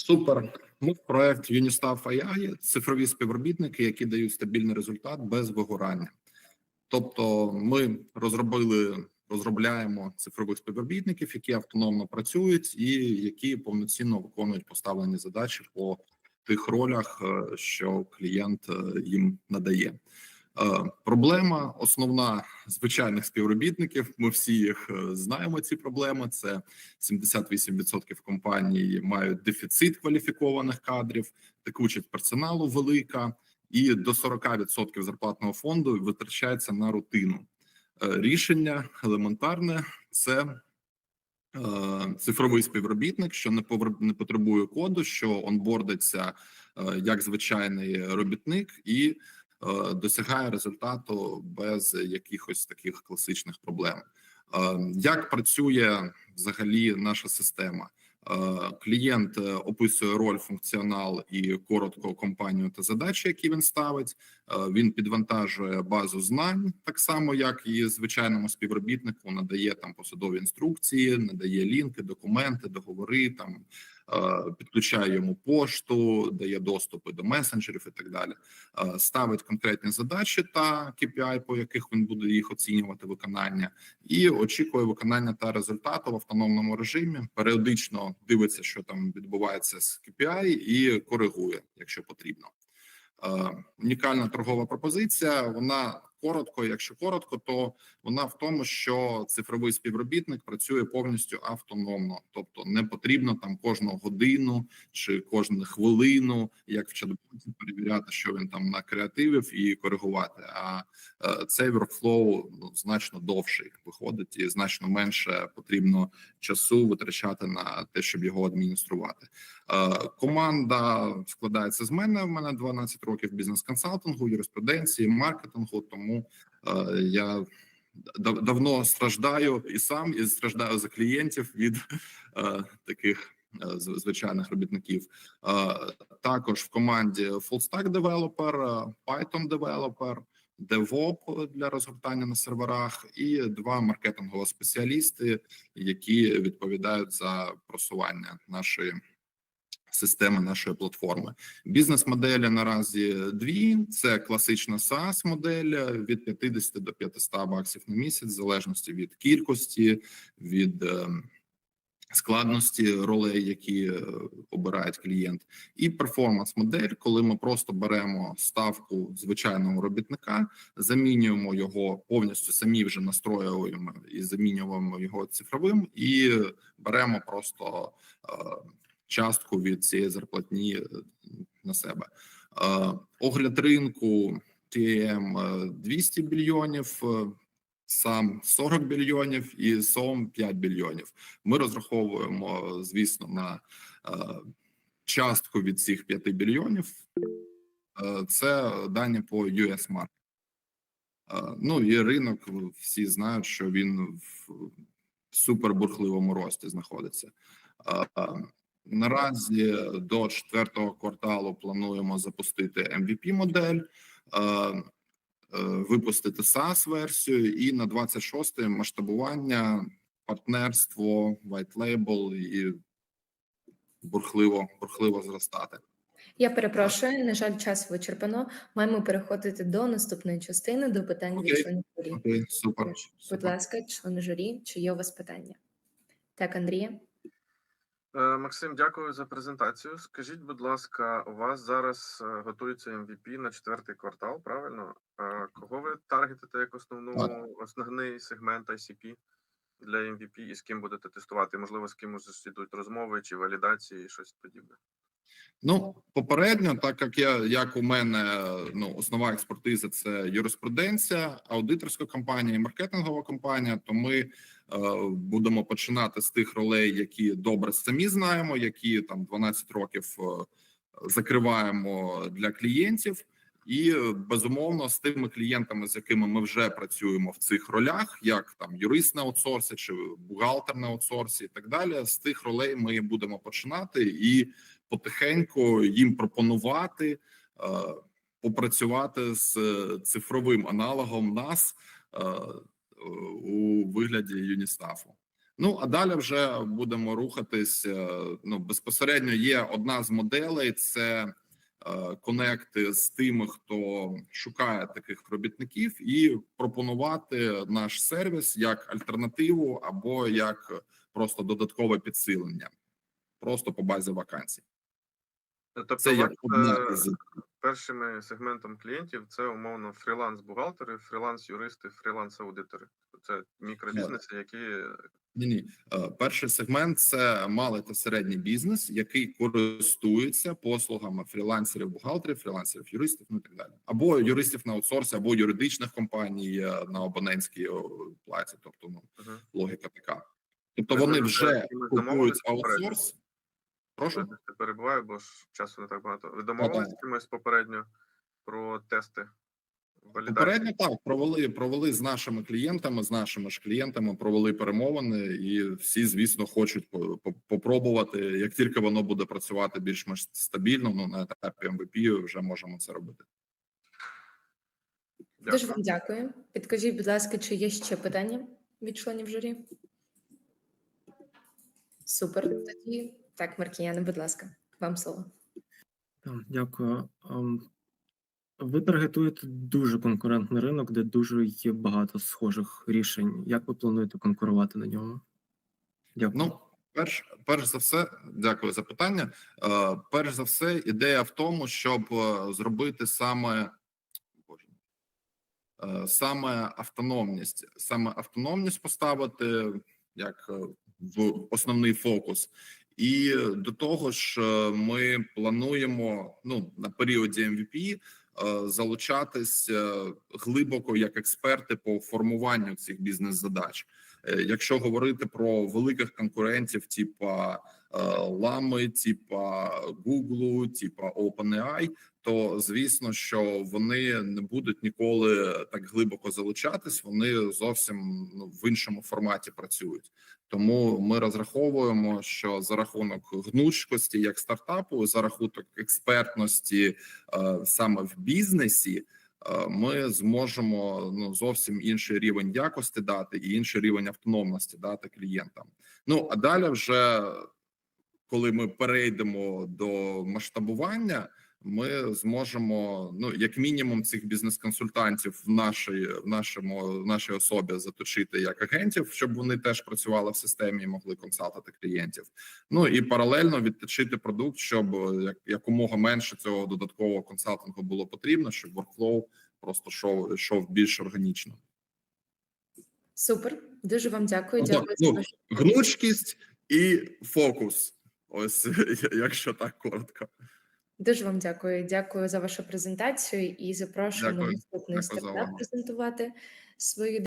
Супер. Ми проект Unistaff AI – цифрові співробітники, які дають стабільний результат без вигорання. Тобто, ми розробили, розробляємо цифрових співробітників, які автономно працюють і які повноцінно виконують поставлені задачі по тих ролях, е, що клієнт е, їм надає. Е, Проблема основна звичайних співробітників. Ми всі їх е, знаємо. Ці проблеми це 78% компаній мають дефіцит кваліфікованих кадрів, текучість персоналу велика, і до 40% зарплатного фонду витрачається на рутину. Е, Рішення елементарне це цифровий співробітник, що не потребує коду, що онбордиться як звичайний робітник і досягає результату без якихось таких класичних проблем. Е, Як працює взагалі наша система? Е, Клієнт е, описує роль, функціонал і коротко компанію та задачі, які він ставить. Е, Він підвантажує базу знань, так само як і звичайному співробітнику, надає там посадові інструкції, надає лінки, документи, договори там. Е, Підключає йому пошту, дає доступи до месенджерів і так далі. Е, Ставить конкретні задачі та KPI, по яких він буде їх оцінювати виконання, і очікує виконання та результату в автономному режимі. Періодично дивиться, що там відбувається з KPI, і коригує, якщо потрібно. Е, Унікальна торгова пропозиція. Вона коротко. Якщо коротко, то вона в тому, що цифровий співробітник працює повністю автономно, тобто не потрібно там кожну годину чи кожну хвилину, як в чат-боті, перевіряти, що він там накреативив і коригувати. А е, цей workflow ну, значно довший виходить, і значно менше потрібно часу витрачати на те, щоб його адмініструвати. Е, Команда складається з мене. В мене 12 років бізнес-консалтингу, юриспруденції, маркетингу. Тому е, я дав- давно страждаю і сам, і страждаю за клієнтів від е, таких звичайних робітників. Також в команді full-stack девелопер, Python девелопер, DevOps для розгортання на серверах, і два маркетингові спеціалісти, які відповідають за просування нашої системи нашої платформи. Бізнес-моделі наразі дві: це класична SaaS модель від 50 до 500 баксів на місяць, в залежності від кількості, від ем, складності ролей, які е, обирають клієнт, і перформанс-модель, коли ми просто беремо ставку звичайного робітника, замінюємо його повністю самі вже настроюємо і замінюємо його цифровим, і беремо просто е, частку від цієї зарплатні е, на себе. Е, Огляд ринку е, 200 білйонів. е, Сам 40 білйонів і СОМ 5 білйонів. Ми розраховуємо, звісно, на частку від цих 5 білйонів. Е, Це дані по US Market. Ну і ринок всі знають, що він в супербурхливому рості знаходиться. Наразі до четвертого кварталу плануємо запустити MVP модель. е, е, Випустити SaaS версію і на 26 масштабування, партнерство, white label і бурхливо, бурхливо зростати. Я перепрошую, на жаль, час вичерпано. Маємо переходити до наступної частини до питань від членів журі. Окей, супер. Будь супер. ласка, члени журі, чи є у вас питання? Так, Андрія. Е, Максим, дякую за презентацію. Скажіть, будь ласка, у вас зараз е, готується MVP на четвертий квартал, правильно? Е, Кого ви таргетите як основну основний сегмент ICP для MVP і з ким будете тестувати? Можливо, з кимось йдуть розмови чи валідації, і щось подібне. Ну, попередньо, так як я як у мене ну основна експертиза це юриспруденція, аудиторська компанія і маркетингова компанія. То ми будемо починати з тих ролей, які добре самі знаємо, які там 12 років е, закриваємо для клієнтів. І е, безумовно з тими клієнтами, з якими ми вже працюємо в цих ролях, як там юрист на аутсорсі чи бухгалтер на аутсорсі, і так далі. З тих ролей ми будемо починати і потихеньку їм пропонувати е, попрацювати з е, цифровим аналогом нас е, у вигляді Юністафу. Ну а далі вже будемо рухатись. е, Ну безпосередньо є одна з моделей: це е, конекти з тими, хто шукає таких робітників, і пропонувати наш сервіс як альтернативу або як просто додаткове підсилення, просто по базі вакансій. Тобто, Це як одна е, із першими сегментом клієнтів це умовно фріланс-бухгалтери, фріланс-юристи, фріланс-аудитори. Це мікробізнеси, які Ні, ні. Е, Перший сегмент це малий та середній бізнес, який користується послугами фрілансерів, бухгалтерів, фрілансерів, юристів, ну і так далі, або юристів на аутсорсі, або юридичних компаній е, на абонентській о, платі. Тобто, ну логіка така. Тобто вони вже купують аутсорс. Прошу. Вибачте, перебуваю, бо ж часу не так багато. Ви домовилися з кимось попередньо про тести? Валідації? Попередньо так провели провели з нашими клієнтами, з нашими ж клієнтами, провели перемовини, і всі, звісно, хочуть по- по- попробувати. Як тільки воно буде працювати більш-менш стабільно, ну на етапі MVP вже можемо це робити. Дуже вам дякую. Підкажіть, будь ласка, чи є ще питання від членів журі? Супер. Тоді так, Маркіяне, будь ласка, вам слово. Дякую. Ем, Ви таргетуєте дуже конкурентний ринок, де дуже є багато схожих рішень. Як ви плануєте конкурувати на ньому? Дякую. Ну, перш, перш за все, дякую за питання. Е, перш за все, ідея в тому, щоб е, зробити саме Боже, е, саме автономність, саме автономність поставити як е, в основний фокус. І до того ж, е, ми плануємо ну на періоді MVP залучатися залучатись е, глибоко як експерти по формуванню цих бізнес-задач. Е, Якщо говорити про великих конкурентів, типа е, Лами, типа Google, типа OpenAI, то звісно, що вони не будуть ніколи так глибоко залучатись. Вони зовсім ну, в іншому форматі працюють. Тому ми розраховуємо, що за рахунок гнучкості як стартапу, за рахунок експертності е, саме в бізнесі. е, Ми зможемо ну зовсім інший рівень якості дати і інший рівень автономності дати клієнтам. Ну а далі, вже коли ми перейдемо до масштабування, ми зможемо ну як мінімум цих бізнес-консультантів в нашій в нашому в нашій особі заточити як агентів, щоб вони теж працювали в системі і могли консалтити клієнтів. Ну і паралельно відточити продукт, щоб е, як якомога менше цього додаткового консалтингу було потрібно, щоб workflow просто йшов, йшов більш органічно. Супер. Дуже вам дякую. Тобто, Дякую ну, Гнучкість і фокус. Ось якщо так коротко. Дуже вам дякую. Дякую за вашу презентацію і запрошуємо Дякую. наступний Дякую за стартап увагу. презентувати свою